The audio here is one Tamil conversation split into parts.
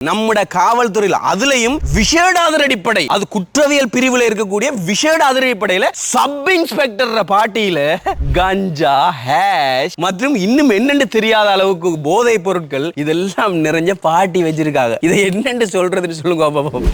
நம்முடைய காவல்துறையில அதுலயும் விசேட அதிரடிப்படை அது குற்றவியல் பிரிவுல இருக்கக்கூடிய விசேட அதிரடிப்படையில சப் இன்ஸ்பெக்டர் பாட்டியில கஞ்சா ஹேஷ் மற்றும் இன்னும் என்னென்று தெரியாத அளவுக்கு போதை பொருட்கள் இதெல்லாம் நிறைஞ்ச பாட்டி வச்சிருக்காங்க. இதை என்னென்று சொல்றதுன்னு சொல்லுங்க பாப்போம்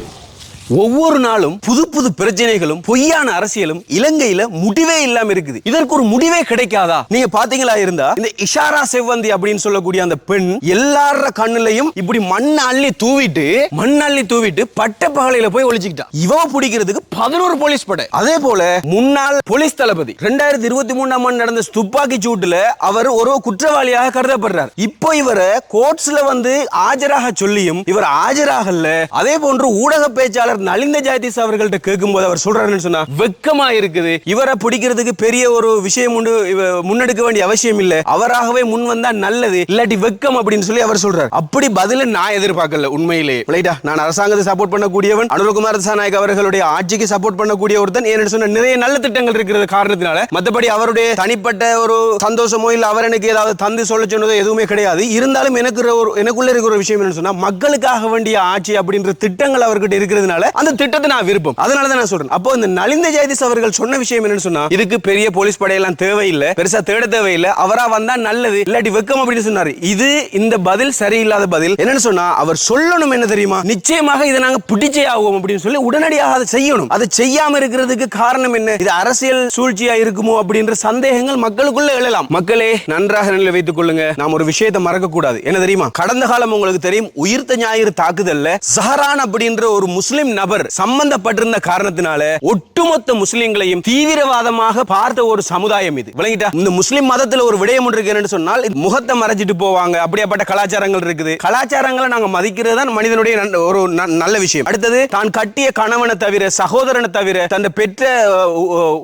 ஒவ்வொரு நாளும் புது புது பிரச்சனைகளும் பொய்யான அரசியலும் இலங்கையில முடிவே இல்லாம இருக்குது. இதற்கு ஒரு முடிவே கிடைக்காதா? நீங்க பாத்தீங்களா இருந்தா இந்த இஷாரா செவ்வந்தி அப்படின்னு சொல்லக்கூடிய அந்த பெண் எல்லார கண்ணுலயும் இப்படி மண் அள்ளி தூவிட்டு மண் அள்ளி தூவிட்டு பட்ட பகலையில போய் ஒழிச்சுக்கிட்டா இவ பிடிக்கிறதுக்கு பதினோரு போலீஸ் படை. அதே போல முன்னாள் போலீஸ் தளபதி ரெண்டாயிரத்தி இருபத்தி மூணாம் ஆண்டு நடந்த துப்பாக்கி சூட்டுல அவர் ஒரு குற்றவாளியாக கருதப்படுறார். இப்போ இவரை கோர்ட்ஸ்ல வந்து ஆஜராக சொல்லியும் இவர் ஆஜராகல அதே போன்று ஊடக பேச்சாளர் நலிந்த ஜாதிஸ் அவர்கள்ட்ட கேட்கும்போது அவர் சொல்றாருன்னு சொன்னா வெக்கமா இருக்குது. இவரை பிடிக்கிறதுக்கு பெரிய ஒரு விஷயம் உண்டு முன்னெடுக்க வேண்டிய அவசியம் இல்ல. அவராகவே முன் வந்தா நல்லது இல்லாட்டி வெக்கம் அப்படின்னு சொல்லி அவர் சொல்றாரு. அப்படி பதில நான் எதிர்பார்க்கல உண்மையிலே. ரைட்டா நான் அரசாங்கத்தை சப்போர்ட் பண்ணக்கூடியவன் அனுரகுமார் தசாநாயக் அவர்களுடைய ஆட்சிக்கு சப்போர்ட் பண்ணக்கூடிய ஒருத்தன் ஏன்னு சொன்ன நிறைய நல்ல திட்டங்கள் இருக்கிறது காரணத்தினால. மத்தபடி அவருடைய தனிப்பட்ட ஒரு சந்தோஷமோ இல்ல அவர் எனக்கு ஏதாவது தந்து சொல்ல சொன்னதோ எதுவுமே கிடையாது. இருந்தாலும் எனக்கு ஒரு- எனக்குள்ள இருக்கிற ஒரு விஷயம் என்ன சொன்னா மக்களுக்காக வேண்டிய ஆட்சி அப்படின்ற திட்டங்கள் அவர்கிட்ட இருக்கிறதுனால அந்த திட்டத்தை நான் விருப்பம். அதனால தான் நான் சொல்றேன். அப்போ இந்த நலிந்த ஜெயதிஸ் அவர்கள் சொன்ன விஷயம் என்னன்னு சொன்னா இதுக்கு பெரிய போலீஸ் படையெல்லாம் தேவையில்லை. பெருசா தேட தேவையில்லை. அவரா வந்தா நல்லது. இல்லாட்டி வெக்கம் அப்படின்னு சொன்னாரு. இது இந்த பதில் சரியில்லாத பதில். என்னன்னு சொன்னா அவர் சொல்லணும் என்ன தெரியுமா? நிச்சயமாக இதை நாங்க பிடிச்சே ஆகும் அப்படின்னு சொல்லி உடனடியாக அதை செய்யணும். அதை செய்யாம இருக்கிறதுக்கு காரணம் என்ன? இது அரசியல் சூழ்ச்சியா இருக்குமோ அப்படின்ற சந்தேகங்கள் மக்களுக்குள்ள எழலாம். மக்களே நன்றாக நிலை வைத்துக் கொள்ளுங்க. நாம் ஒரு விஷயத்தை மறக்க கூடாது என்ன தெரியுமா? கடந்த காலம் உங்களுக்கு தெரியும் உயிர்த்த ஞாயிறு தாக்குதல்ல சஹரான் அப்படின்ற ஒரு முஸ்லிம் நபர் சம்பந்தப்பட்டிருந்த காரணத்தினால ஒட்டுமொத்த முஸ்லிம்களையும் தீவிரவாதமாக பார்த்த ஒரு சமுதாயம் இது. விளங்கிட்டா? இந்த முஸ்லிம் மதத்துல ஒரு விடயம் இருக்கு சொன்னால் முகத்தை மறைச்சிட்டு போவாங்க. அப்படியாப்பட்ட கலாச்சாரங்கள் இருக்குது. கலாச்சாரங்களை நாங்க மதிக்கிறது தான் மனிதனுடைய ஒரு நல்ல விஷயம். அடுத்தது தான் கட்டிய கணவனை தவிர சகோதரனை தவிர தன் பெற்ற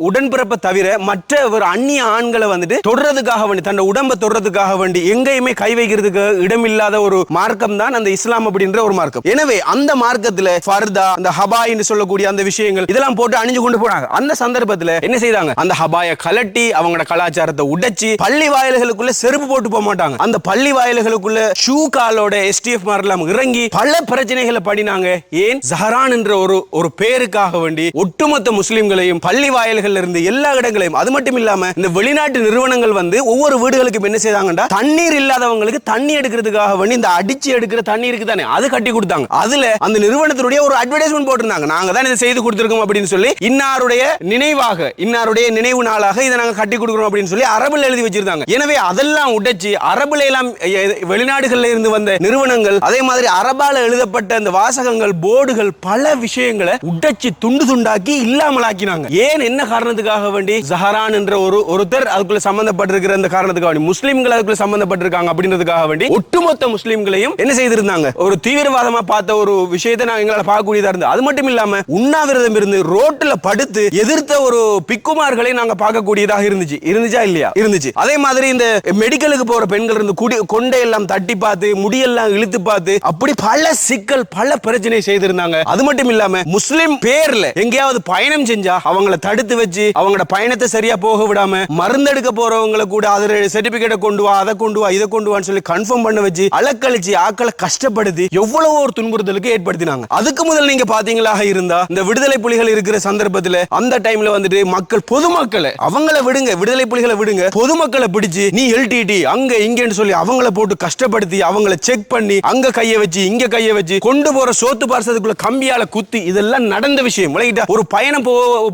உடன்பிறப்பை தவிர மற்ற ஒரு அந்நிய ஆண்களை வந்துட்டு தொடர்றதுக்காக வேண்டி தன் உடம்பை தொடுறதுக்காக வேண்டி எங்கேயுமே கை வைக்கிறதுக்கு இடமில்லாத ஒரு மார்க்கம் தான் அந்த இஸ்லாம் அப்படின்ற ஒரு மார்க்கம். எனவே அந்த மார்க்கத்துல ஃபர்தா அந்த ஹபாயின்னு சொல்லக்கூடிய அந்த விஷயங்கள் இதெல்லாம் போட்டு அணிஞ்சு கொண்டு போனாங்க. அந்த சந்தர்ப்பத்துல என்ன செய்தாங்க? அந்த ஹபாய கலட்டி அவங்களோட கலாச்சாரத்தை உடைச்சு பள்ளி வாயில்களுக்குள்ள செருப்பு போட்டு போக மாட்டாங்க. அந்த பள்ளி வாயில்களுக்குள்ள ஷூ காலோட எஸ்டிஎஃப் மாரெல்லாம் இறங்கி பல பிரச்சனைகளை படினாங்க ஏன்? ஜஹரான் என்ற ஒரு ஒரு பேருக்காக வேண்டி ஒட்டுமொத்த முஸ்லிம்களையும் பள்ளி வாயில்கள் இருந்து எல்லா இடங்களையும் அது மட்டும் இல்லாம இந்த வெளிநாட்டு நிறுவனங்கள் வந்து ஒவ்வொரு வீடுகளுக்கும் என்ன செய்தாங்கடா தண்ணீர் இல்லாதவங்களுக்கு தண்ணி எடுக்கிறதுக்காக வேண்டி இந்த அடிச்சு எடுக்கிற தண்ணீருக்கு தானே அது கட்டி கொடுத்தாங்க. அதுல அந்த நிறுவனத்தினுடைய ஒரு அட்வர்டைஸ்மெண்ட் போட்டிருந்தாங்க. நாங்க தான் இதை செய்து கொடுத்துருக்கோம் அப்படின்னு சொல்லி இன்னாருடைய நினைவாக இன்னாருடைய நினைவு நாளாக இதை நாங்க கட்டி கொடுக்குறோம் அப்படின்னு சொல்லி அரபுல எழுதி வச்சிருந்தாங்க. எனவே அதெல்லாம் உடைச்சு அரபுல எல்லாம் எ- வெளிநாடுகள்ல இருந்து வந்த நிறுவனங்கள் அதே மாதிரி அரபால எழுதப்பட்ட அந்த வாசகங்கள் போர்டுகள் பல விஷயங்களை உடைச்சு துண்டு துண்டாக்கி இல்லாமலாக்கினாங்க. ஏன்? என்ன காரணத்துக்காக வேண்டி? ஜஹரான் என்ற ஒரு ஒருத்தர் அதுக்குள்ள சம்பந்தப்பட்டிருக்கிற அந்த காரணத்துக்காக வேண்டி முஸ்லீம்கள் அதுக்குள்ள சம்பந்தப்பட்டிருக்காங்க அப்படின்றதுக்காக வேண்டி ஒட்டுமொத்த முஸ்லீம்களையும் என்ன செய்திருந்தாங்க? ஒரு தீவிரவாதமா பார்த்த ஒரு விஷயத்தை நாங்க எங்களால் பார்க்கக்கூடியதா இருந்து அது மட்டும் இல்லாம உண்ணாவிரதம் இருந்து ரோட்ல படுத்து எதிர்த்த ஒரு பிக்குமார்களை நாங்க பார்க்கக்கூடியதாக இருந்துச்சு. இருந்துச்சா இல்லையா? இருந்துச்சு. அதே மாதிரி இந்த மெடிக்கலுக்கு போற பெண்கள் இருந்து குடி கொண்டை எல்லாம் தட்டி பார்த்து முடியெல்லாம் இழுத்து பார்த்து அப்படி பல சிக்கல் பல பிரச்சனை செய்திருந்தாங்க. அது மட்டும் இல்லாம முஸ்லிம் பேர்ல எங்கேயாவது பயணம் செஞ்சா அவங்கள தடுத்து வச்சு அவங்களோட பயணத்தை சரியா போக விடாம மருந்தெடுக்க போறவங்களை கூட அது சர்டிபிகேட்டை கொண்டு வா அதை கொண்டு வா இதை கொண்டு வான்னு சொல்லி கன்ஃபார்ம் பண்ண வச்சு அலக்கழிச்சு ஆக்களை கஷ்டப்படுத்தி எவ்வளவு ஒரு துன்புறுத்தலுக்கு ஏற்படுத்தினாங்க. அதுக்கு முதல் நீங்க நீங்க பாத்தீங்களாக இருந்தா இந்த விடுதலை புலிகள் இருக்கிற சந்தர்ப்பத்துல அந்த டைம்ல வந்துட்டு மக்கள் பொதுமக்களை அவங்கள விடுங்க விடுதலை புலிகளை விடுங்க பொதுமக்களை பிடிச்சு நீ எல்டிடி அங்க இங்கன்னு சொல்லி அவங்கள போட்டு கஷ்டப்படுத்தி அவங்கள செக் பண்ணி அங்க கைய வச்சு இங்க கைய வச்சு கொண்டு போற சோத்து பார்சதுக்குள்ள கம்பியால குத்தி இதெல்லாம் நடந்த விஷயம். விளங்கிட்டா ஒரு பயணம்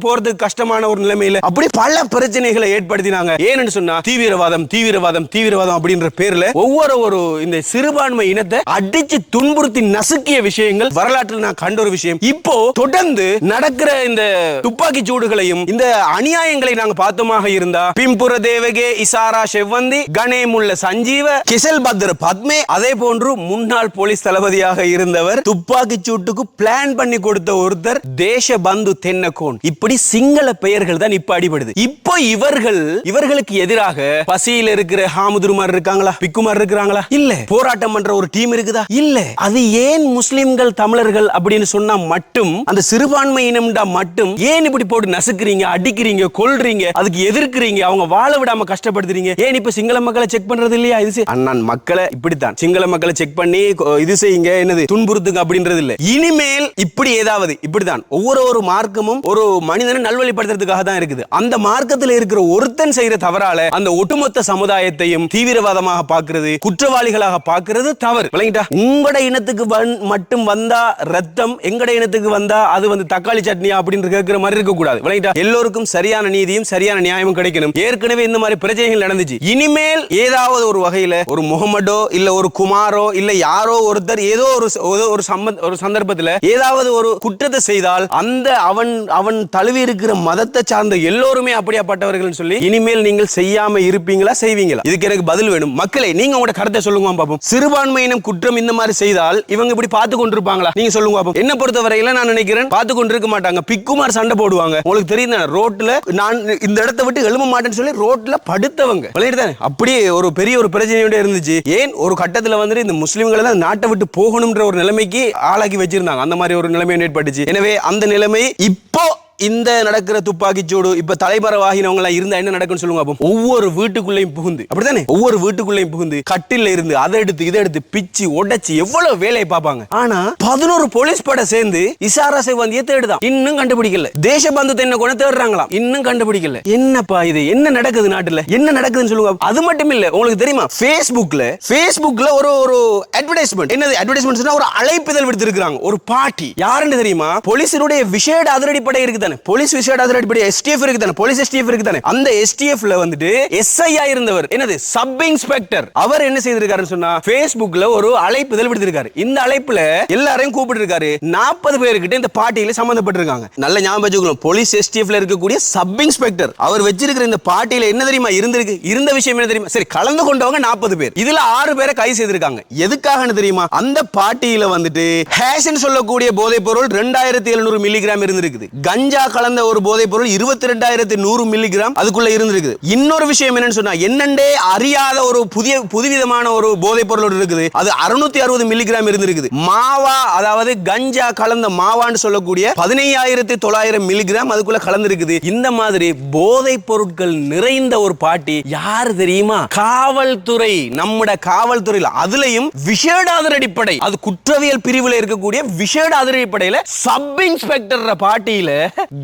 போறதுக்கு கஷ்டமான ஒரு நிலைமையில அப்படி பல பிரச்சனைகளை ஏற்படுத்தினாங்க. ஏன்னு சொன்னா தீவிரவாதம் தீவிரவாதம் தீவிரவாதம் அப்படின்ற பேர்ல ஒவ்வொரு ஒரு இந்த சிறுபான்மை இனத்தை அடிச்சு துன்புறுத்தி நசுக்கிய விஷயங்கள் வரலாற்றில் நான் கண்ட ஒரு விஷயம். இப்போ தொடர்ந்து நடக்கிற இந்த துப்பாக்கி சூடுகளையும் இந்த அநியாயங்களை நாங்க பார்த்தோமாக இருந்தா பிம்புர தேவகே இசாரா செவ்வந்தி கணேமுள்ள சஞ்சீவ கிசல் பத்ர பத்மே அதே போன்று முன்னாள் போலீஸ் தளபதியாக இருந்தவர் துப்பாக்கி சூட்டுக்கு பிளான் பண்ணி கொடுத்த ஒருத்தர் தேச பந்து தென்னகோன். இப்படி சிங்கள பெயர்கள் தான் இப்ப அடிபடுது. இப்போ இவர்கள் இவர்களுக்கு எதிராக பசியில் இருக்கிற ஹாமுதுருமார் இருக்காங்களா? பிக்குமார் இருக்கிறாங்களா? இல்ல. போராட்டம் பண்ற ஒரு டீம் இருக்குதா? இல்ல. அது ஏன் முஸ்லிம்கள் தமிழர்கள் அப்படின்னு சொன்ன சொன்னா மட்டும் அந்த சிறுபான்மை இனம்டா மட்டும் ஏன் இப்படி போட்டு நசுக்கிறீங்க அடிக்கிறீங்க கொல்றீங்க அதுக்கு எதிர்க்கிறீங்க அவங்க வாழ விடாம கஷ்டப்படுத்துறீங்க ஏன் இப்ப சிங்கள மக்களை செக் பண்றது இல்லையா இது அண்ணன் மக்களை இப்படித்தான். சிங்கள மக்களை செக் பண்ணி இது செய்யுங்க என்னது துன்புறுத்துங்க அப்படின்றது இல்ல. இனிமேல் இப்படி ஏதாவது இப்படிதான் ஒவ்வொரு ஒரு மார்க்கமும் ஒரு மனிதனை நல்வழிப்படுத்துறதுக்காக தான் இருக்குது. அந்த மார்க்கத்தில் இருக்கிற ஒருத்தன் செய்யற தவறால அந்த ஒட்டுமொத்த சமுதாயத்தையும் தீவிரவாதமாக பார்க்கிறது குற்றவாளிகளாக பார்க்கிறது தவறு. விளங்கிட்டா? உங்களோட இனத்துக்கு வந்- மட்டும் வந்தா ரத்தம் எங்கட இனத்துக்கு வந்தா அது வந்து தக்காளி சட்னி அப்படின்னு கேட்கிற மாதிரி இருக்க கூடாது விளங்கிட்டா? எல்லோருக்கும் சரியான நீதியும் சரியான நியாயமும் கிடைக்கணும். ஏற்கனவே இந்த மாதிரி பிரச்சனைகள் நடந்துச்சு. இனிமேல் ஏதாவது ஒரு வகையில ஒரு முகமடோ இல்ல ஒரு குமாரோ இல்ல யாரோ ஒருத்தர் ஏதோ ஒரு ஒரு சம்பந்த ஒரு சந்தர்ப்பத்துல ஏதாவது ஒரு குற்றத்தை செய்தால் அந்த அவன் அவன் தழுவி இருக்கிற மதத்தை சார்ந்த எல்லோருமே அப்படியாப்பட்டவர்கள் சொல்லி இனிமேல் நீங்கள் செய்யாம இருப்பீங்களா செய்வீங்களா? இதுக்கு எனக்கு பதில் வேணும். மக்களை நீங்க உங்களோட கருத்தை சொல்லுங்க பாப்போம். சிறுபான்மையினம் குற்றம் இந்த மாதிரி செய்தால் இவங்க இப்படி பார்த்து கொண்டிருப்பாங்களா? நீங்க சொல்லுங்க பாப்போம். என்ன பொறுத்தவரையில நான் நினைக்கிறேன் பார்த்து கொண்டிருக்க மாட்டாங்க. பிக்குமார் சண்டை போடுவாங்க. உங்களுக்கு தெரியும் ரோட்ல நான் இந்த இடத்தை விட்டு எழும்ப மாட்டேன்னு சொல்லி ரோட்ல படுத்தவங்க. விளையாடுதானே அப்படியே ஒரு பெரிய ஒரு பிரச்சனையோட இருந்துச்சு. ஏன் ஒரு கட்டத்துல வந்துட்டு இந்த முஸ்லிம்களை தான் நாட்டை விட்டு போகணும்ன்ற ஒரு நிலைமைக்கு ஆளாக்கி வச்சிருந்தாங்க. அந்த மாதிரி ஒரு நிலைமை ஏற்பட்டுச்சு. எனவே அந்த நிலைமை இப்போ இந்த நடக்கிற துப்பாக்கிச்சூடு இப்ப தலைமறைவாகினவங்க எல்லாம் இருந்தா என்ன நடக்கும்னு சொல்லுங்க அப்போ ஒவ்வொரு வீட்டுக்குள்ளேயும் புகுந்து அப்படித்தானே? ஒவ்வொரு வீட்டுக்குள்ளேயும் புகுந்து கட்டில இருந்து அதை எடுத்து இதை எடுத்து பிச்சு உடைச்சு எவ்வளவு வேலையை பார்ப்பாங்க. ஆனா பதினோரு போலீஸ் படை சேர்ந்து இசாரா சிவந்தியை தேடுதான். இன்னும் கண்டுபிடிக்கல. தேசபந்தத்தை என்ன கொண்டு தேடுறாங்களாம். இன்னும் கண்டுபிடிக்கல. என்னப்பா இது? என்ன நடக்குது நாட்டுல? என்ன நடக்குதுன்னு சொல்லுங்க அது மட்டும் இல்ல உங்களுக்கு தெரியுமா? பேஸ்புக்ல பேஸ்புக்ல ஒரு ஒரு அட்வர்டைஸ்மெண்ட் என்னது அட்வர்டைஸ்மெண்ட் ஒரு அழைப்பிதழ் விடுத்திருக்காங்க ஒரு பாட்டி. யாருன்னு தெரியுமா? போலீசினுடைய விசேட அதிரடிப்படை இருக்குது? தானே போலீஸ் விசேட அதிரடிப்படை எஸ்டிஎஃப் இருக்கு தானே போலீஸ் எஸ்டிஎஃப் இருக்கு தானே அந்த எஸ்டிஎஃப்ல வந்துட்டு எஸ்ஐயா இருந்தவர் என்னது? சப் இன்ஸ்பெக்டர் அவர் என்ன செய்திருக்காருன்னு சொன்னா பேஸ்புக்ல ஒரு அழைப்பிதழ் விடுத்திருக்காரு. இந்த அழைப்புல எல்லாரையும் கூப்பிட்டு இருக்காரு நாற்பது பேருக்கிட்ட இந்த பார்ட்டியில சம்பந்தப்பட்டிருக்காங்க நல்ல ஞாபகம் வச்சுக்கணும். போலீஸ் எஸ்டிஎஃப்ல இருக்கக்கூடிய சப் இன்ஸ்பெக்டர் அவர் வச்சிருக்கிற இந்த பார்ட்டியில என்ன தெரியுமா இருந்திருக்கு? இருந்த விஷயம் என்ன தெரியுமா? சரி கலந்து கொண்டவங்க நாற்பது பேர். இதுல ஆறு பேரை கை செய்திருக்காங்க. எதுக்காக தெரியுமா? அந்த பார்ட்டியில வந்துட்டு ஹேஷன் சொல்லக்கூடிய போதைப் பொருள் ரெண்டாயிரத்தி எழுநூறு மில்லிகிராம் இருந்திருக்குது. கஞ்சா கலந்த ஒரு போதைப் பொருள் இருபத்தி ரெண்டாயிரத்தி நூறு மில்லிகிராம் அதுக்குள்ள இருந்திருக்கு இன்னொரு விஷயம் என்னன்னு சொன்னா என்னண்டே அறியாத ஒரு புதிய புதுவிதமான ஒரு போதைப் பொருள் இருக்குது. அது அறுநூத்தி அறுபது மில்லிகிராம் இருந்திருக்குது. மாவா அதாவது கஞ்சா கலந்த மாவான்னு சொல்லக்கூடிய பதினையாயிரத்தி தொள்ளாயிரம் மில்லிகிராம் அதுக்குள்ள கலந்திருக்குது. இந்த மாதிரி போதைப் பொருட்கள் நிறைந்த ஒரு பாட்டி யாரு தெரியுமா? காவல்துறை நம்முடைய காவல்துறையில். அதுலயும் விசேட அதிரடிப்படை அது குற்றவியல் பிரிவுல இருக்கக்கூடிய விசேட அதிரடிப்படையில சப் இன்ஸ்பெக்டர் பாட்டியில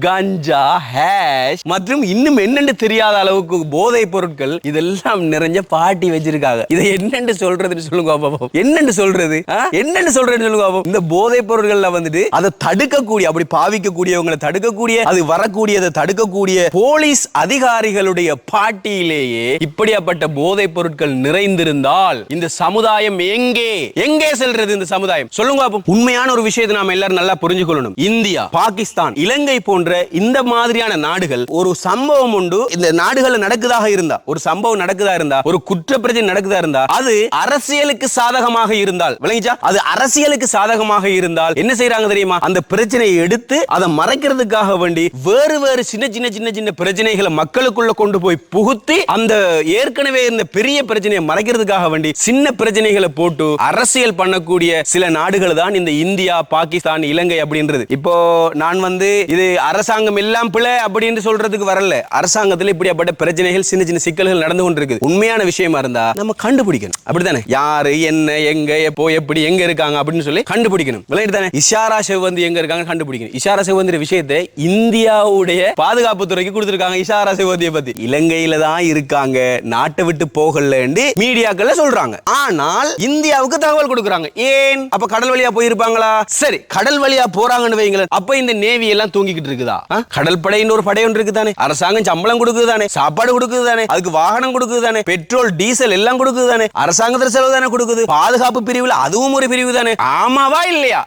கஞ்சா ஹேஷ் மற்றும் இன்னும் என்னென்னு தெரியாத அளவுக்கு போதை பொருட்கள் இதெல்லாம் நிறைஞ்ச பாட்டி வச்சிருக்காங்க. இதை என்னென்னு சொல்றதுன்னு சொல்லுங்க பாப்போம் என்னென்னு சொல்றது? என்னென்னு சொல்றேன்னு சொல்லுங்க பாப்போம் இந்த போதை பொருட்கள்ல வந்துட்டு அதை தடுக்கக்கூடிய அப்படி பாவிக்கக்கூடியவங்களை தடுக்கக்கூடிய அது வரக்கூடியதை தடுக்கக்கூடிய போலீஸ் அதிகாரிகளுடைய பாட்டியிலேயே இப்படியாப்பட்ட போதைப் பொருட்கள் நிறைந்திருந்தால் இந்த சமுதாயம் எங்கே? எங்கே செல்றது இந்த சமுதாயம்? சொல்லுங்க பாப்போம். உண்மையான ஒரு விஷயத்தை நாம எல்லாரும் நல்லா புரிஞ்சுக்கொள்ளணும். இந்தியா பாகிஸ்தான் இலங்கை போன்ற இந்த மாதிரியான நாடுகள் ஒரு சம்பவம் உண்டு. இந்த நாடுகள்ல நடக்குதாக இருந்தா ஒரு சம்பவம் நடக்குதா இருந்தா ஒரு குற்ற பிரச்சனை நடக்குதா இருந்தா அது அரசியலுக்கு சாதகமாக இருந்தால் விளங்கிச்சா? அது அரசியலுக்கு சாதகமாக இருந்தால் என்ன செய்யறாங்க தெரியுமா? அந்த பிரச்சனையை எடுத்து அதை மறைக்கிறதுக்காக வேண்டி வேறு வேறு சின்ன சின்ன சின்ன சின்ன பிரச்சனைகளை மக்களுக்குள்ள கொண்டு போய் புகுத்தி அந்த ஏற்கனவே இருந்த பெரிய பிரச்சனையை மறைக்கிறதுக்காக வேண்டி சின்ன பிரச்சனைகளை போட்டு அரசியல் பண்ணக்கூடிய சில நாடுகள் தான் இந்த இந்தியா பாகிஸ்தான் இலங்கை அப்படின்றது. இப்போ நான் வந்து இது அரசாங்கம் எல்லாம் பிழை அப்படின்னு சொல்றதுக்கு வரல. அரசாங்கத்துல இப்படியாப்பட்ட பிரச்சனைகள் சின்ன சின்ன சிக்கல்கள் நடந்து கொண்டிருக்கு உண்மையான விஷயமா இருந்தா நம்ம கண்டுபிடிக்கணும். அப்படித்தானே? யாரு என்ன எங்க எப்போ எப்படி எங்க இருக்காங்க அப்படின்னு சொல்லி கண்டுபிடிக்கணும். விளையாடுதானே இஷாரா செவ்வந்தி எங்க இருக்காங்க கண்டுபிடிக்கணும். இஷாரா செவ்வந்தி விஷயத்தை இந்தியாவுடைய பாதுகாப்பு துறைக்கு கொடுத்திருக்காங்க இஷாரா செவ்வந்தியை பத்தி. இலங்கையில தான் இருக்காங்க. நாட்டை விட்டு போகலன்னு மீடியாக்கள்ல சொல்றாங்க. ஆனால் இந்தியாவுக்கு தகவல் கொடுக்குறாங்க. ஏன்? அப்ப கடல் வழியா போயிருப்பாங்களா? சரி கடல் வழியா போறாங்கன்னு வைங்களேன். அப்ப இந்த நேவி எல்லாம் தூங்கிக்கிட்டு இருக்குதா? ஆ? கடல் படைன்னு ஒரு படை ஒன்று இருக்குதானே? அரசாங்கம் சம்பளம் கொடுக்குது தானே சாப்பாடு கொடுக்குது தானே அதுக்கு வாகனம் கொடுக்குது தானே பெட்ரோல் டீசல் எல்லாம் கொடுக்குது தானே அரசாங்கத்துல செலவு தானே கொடுக்குது? பாதுகாப்பு பிரிவுல அதுவும் ஒரு பிரிவு தானே ஆமாவா இல்லையா?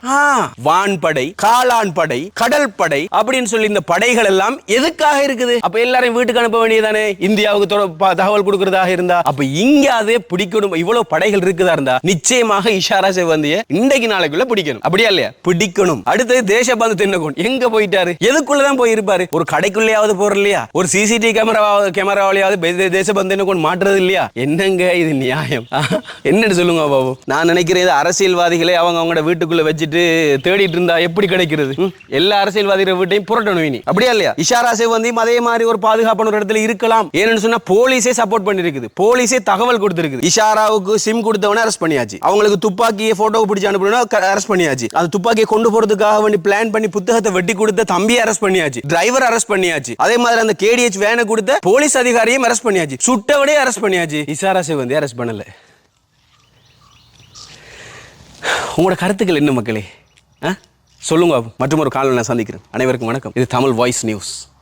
வான்படை காளான் படை கடல் படை அப்படின்னு சொல்லி இந்த படைகள் எல்லாம் எதுக்காக இருக்குது? அப்ப எல்லாரையும் வீட்டுக்கு அனுப்ப வேண்டியதானே இந்தியாவுக்கு தகவல் கொடுக்கறதாக இருந்தா? அப்ப இங்க அதே பிடிக்கணும். இவ்வளவு படைகள் இருக்குதா இருந்தா? நிச்சயமாக இஷாரா செவந்திய இன்றைக்கு நாளைக்குள்ள பிடிக்கணும். அப்படியா இல்லையா? பிடிக்கணும். அடுத்தது தேசபந்து தென்னகோன். எங்க போயிட்டாரு? எதுக்குள்ளதான் போய் இருப்பாரு ஒரு கடைக்குள்ளேயாவது போற இல்லையா ஒரு சிசிடிவி கேமரா கேமராவிலேயாவது தேசபந்தனை கொண்டு மாட்டுறது இல்லையா என்னங்க இது நியாயம்? என்னன்னு சொல்லுங்க பாபு. நான் நினைக்கிறேன் இது அரசியல்வாதிகளை அவங்க அவங்களோட வீட்டுக்குள்ள வச்சுட்டு தேடிட்டு இருந்தா எப்படி கிடைக்கிறது? எல்லா அரசியல்வாதிகள் வீட்டையும் புரட்டணும் இனி. அப்படியா இல்லையா? இஷாரா சிவந்தியும் அதே மாதிரி ஒரு பாதுகாப்பான ஒரு இடத்துல இருக்கலாம். ஏன்னு சொன்னா போலீஸே சப்போர்ட் பண்ணிருக்குது. போலீஸே தகவல் கொடுத்திருக்குது. இஷாராவுக்கு சிம் கொடுத்தவன அரெஸ்ட் பண்ணியாச்சு. அவங்களுக்கு துப்பாக்கியை போட்டோ பிடிச்சு அனுப்பணும் அரெஸ்ட் பண்ணியாச்சு. அது துப்பாக்கியை கொண்டு போறதுக்காக வேண்டி பிளான் பண்ணி புத்தகத்தை வெட்டி கொடுத்த தம்பி தம்பியை அரெஸ்ட் பண்ணியாச்சு. டிரைவர் அரெஸ்ட் பண்ணியாச்சு. அதே மாதிரி அந்த கேடிஎச் வேனை கொடுத்த போலீஸ் அதிகாரியும் அரெஸ்ட் பண்ணியாச்சு. சுட்டவனே அரெஸ்ட் பண்ணியாச்சு. இஷாரா வந்து அரெஸ்ட் பண்ணல. உங்களோட கருத்துக்கள் என்ன மக்களே? ஆ? சொல்லுங்க. மற்றும் ஒரு காலம் நான் சந்திக்கிறேன். அனைவருக்கும் வணக்கம். இது தமிழ் வாய்ஸ் நியூஸ்